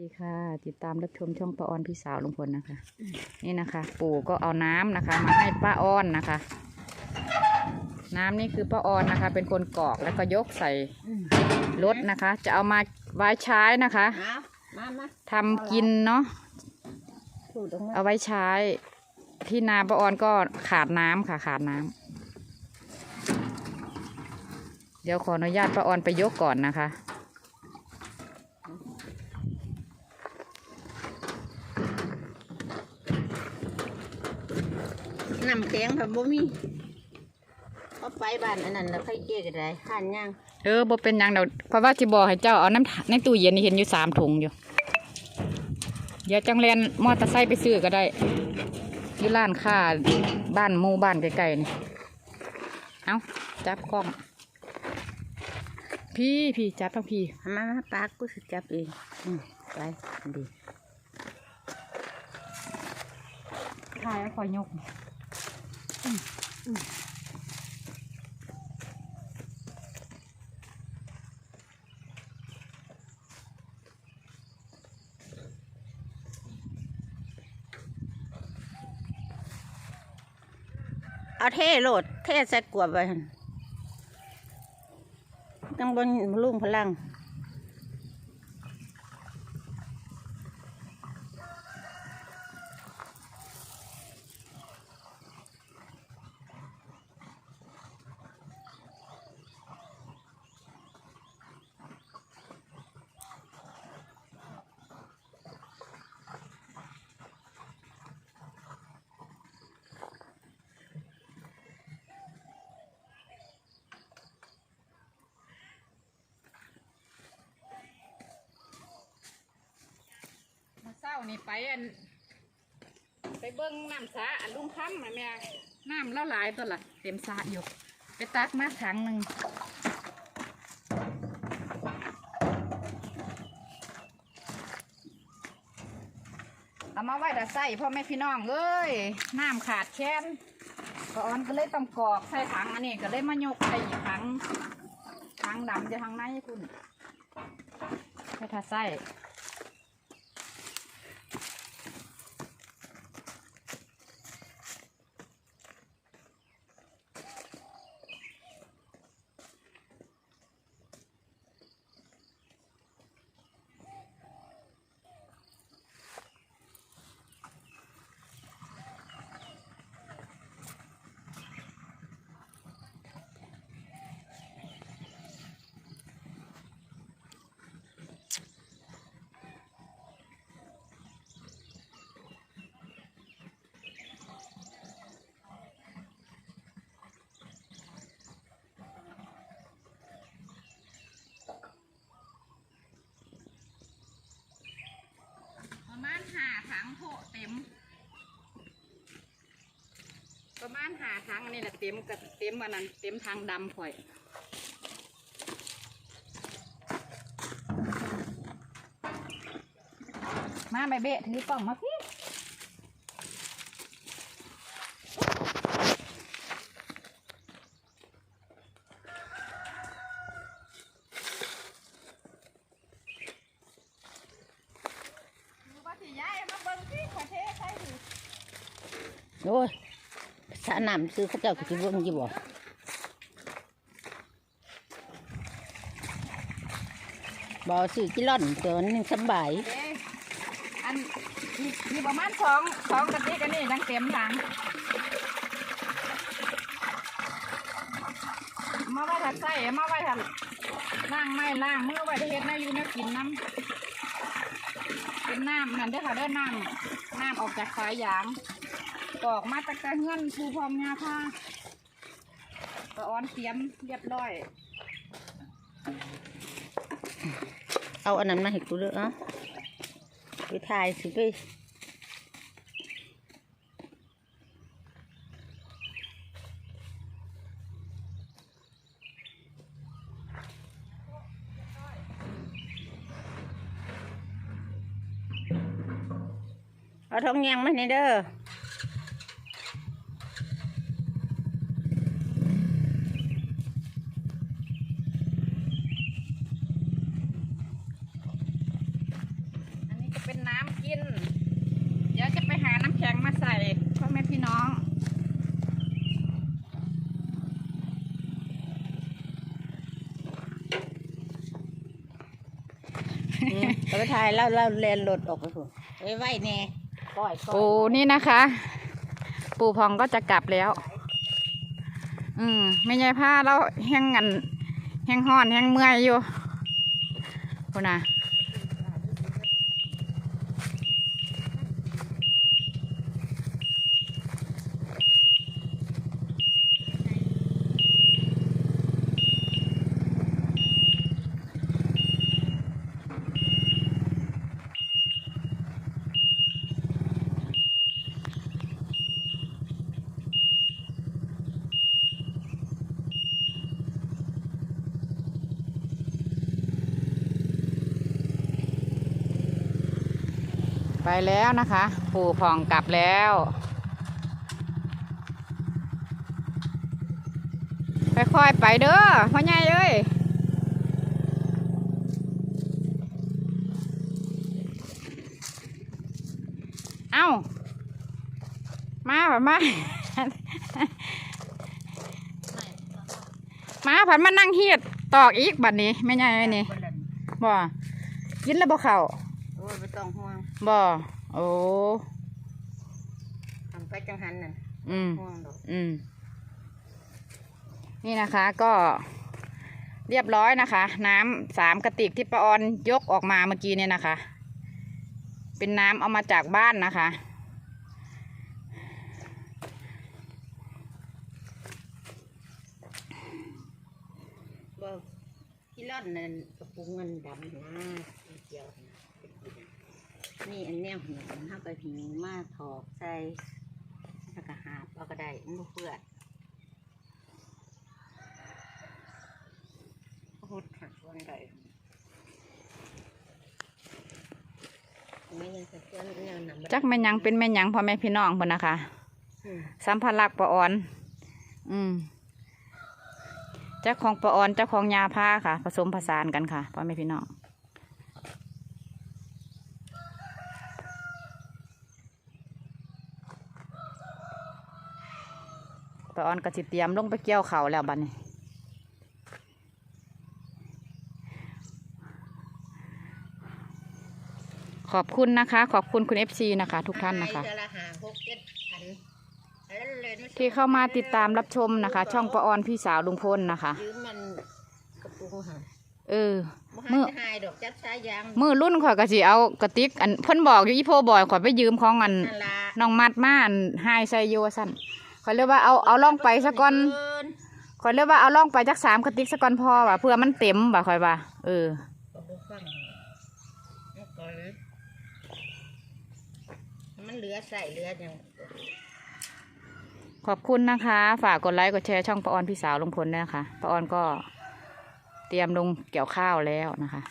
ดีค่ะ ติดตามรับชมช่องป้าออนพี่สาวลุงพลนะคะ นี่นะคะ ปู่ก็เอาน้ำนะคะ มาให้ป้าออนนะคะ น้ำนี่คือป้าออนนะคะ เป็นคนกรอกแล้วก็ยกใส่รถนะคะ จะเอามาไว้ใช้นะคะเอามามาทำกินเนาะถูตรงนั้นเอาไว้ใช้ ที่นาป้าออนก็ขาดน้ำค่ะ ขาดน้ำเดี๋ยวขออนุญาตป้าออนไปยกก่อนนะคะ น้ำแข็งแบบบ่มีเอาไปบ้านอันนั้นแล้วใครเจ๊ก็ได้ห่านย่างเออบ่เป็นหยังเดี๋ยวเพราะว่าสิบอกให้เจ้าเอาน้ำในตู้เย็นนี่เห็นอยู่สามถุงอยู่ เดี๋ยวจังแลนมอเตอร์ไซค์ไปซื้อก็ได้ที่ร้านค้าบ้านหมู่บ้านใกล้ๆนี่ เอาจับกล้อง พี่พี่จับทั้งพี่เอามามาปากกูสิจับเองอืมไปดี ถ่ายแล้วคอยยก เอาเทโหลด เทใส่กวบไปตั้งบนลุ่งพลัง นี่ไปอัน ไปเบิ้งน้ำสาอันลุงค้ำนะแม่น้ำแล้วหลายตัวละเต็มสระอยู่ ไปตักมาถังหนึ่งเอามาไว้แต่ใส่พ่อแม่พี่น้องเอ้ยน้ำขาดแค้นก็ออนก็เลยต้องกรอกใส่ถังอันนี้ก็เลยมายกใส่ถังถังดำจะทางในคุณให้ทาใส่ ประมาณหาถังโถเต็ม ประมาณหาถังอันนี้แหละเต็มกับเต็มวันนั้นเต็มทางดำข่อยมาใบเบะถือกล่องมาพี่ดูว่าสิย้ายมาเบิ่งพี่ขอเทใส่ถือโอ้ยสระน้ำซื้อเขาเจ้าก็สิเบิ่งอยู่บ่บ่ซื้อกิล่อนเดี๋ยวนี้สำบายเด้อันมีมีประมาณสองสองกระติกอันนี้ยังเต็มถังมาไว้ถัดใส่มาไว้ถัดล่างไม่ล่างเมื่อไว้ที่เฮ็ดแน่อยู่แน่กินน้ำเป็นน้ำนั่นเด้อค่ะเด้อน้ำน้ำออกจากฝายยาง กอกมาตะกะเฮือนภูพร้อมงาผ้าก็อ้อนเตรียมเรียบร้อย เอาอันนั้นมาให้กูเลยอะไปถ่ายสิไปเอาทองแยงมาให้เด้อ จะเป็นน้ำกิน เดี๋ยวจะไปหาน้ำแข็งมาใส่พ่อแม่พี่น้อง เราไปถ่ายแล้วเราเรียนรถออกไปพุ่นไว้ไว้แน่ก้อยก้อยปู่นี่นะคะ ปู่พองก็จะกลับแล้ว อืมไม่ใช่ผ้าเราแห้งกันแห้งห้อนแห้งเมื่อยอยู่คุณน่ะ ไปแล้วนะคะ ปู่พองกลับแล้ว ค่อยๆไปเด้อพ่อใหญ่เอ้ยเอ้า มาผัดมา มาผัดมานั่งเฮียดตอกอีกบัดนี้ไม่ใหญ่เลยนี่บ่กินแล้วบ่เข่า ยไม่ต้องห่วงบ่ โอ้ทำไปจังหันน่ะอืม ห่วงดอกอืม นี่นะคะก็เรียบร้อยนะคะ น้ำสามกระติกที่ป้าออนยกออกมาเมื่อกี้เนี่ยนะคะ เป็นน้ำเอามาจากบ้านนะคะ บ่ที่ร่อนนั่นกระปุกเงินดำนะสีเขียวนะ นี่อันแนวหิวห้าไปหิวมาถอกใส่แล้วก็หาบเอาก็ได้มันบ่เปื้อนพุดหักวันใดไม่ยังจะเพื่อนแนวนำจักแม่นหยังเป็นแม่นหยังพ่อแม่พี่น้องพนนะคะอืมสัมภาระป้าออน อืมเจ้าของป้าออนเจ้าของยาผ้าค่ะ ผสมผสานกันค่ะพ่อแม่พี่น้องาออนก็สิเตรียมลงไปเกี่ยวเขาวแล้วบัดนี้ขอบคุณนะคะ ขอบคุณคุณเอฟซีนะคะ ทุกท่านนะคะให้เดือละห้าหกเจ็ดพันแล้วเลยมที่เข้ามาติดตามรับชมนะคะ ช่องประออนพี่สาวลุงพลนะคะยืมมันกระปุกหาเออบ่มื้หาอจะหายดอกจับสายยางมือรุ่นข่อยก็สิเอากระติกอันเพิ่นบอกอยู่อีโพบอยข่อยไปยืมของอันนั่นละน้องมัดมาอันไฮไซโยสั่น ข่อยเลยว่าเอาเอาล่องไปซะก่อนเกินข่อยเลยว่าเอาล่องไปจักสามกระติกซะก่อนพอว่ะเพื่อมันเต็มว่ะข่อยว่าเออก็บ่ฟังเอาก่อนมันเหลือใส่เหลืออย่างขอบคุณนะคะ ฝากกดไลค์กดแชร์ช่องประออนพี่สาวลุงพลด้วยนะคะประออนก็เตรียมลงเกี่ยวข้าวแล้วนะคะ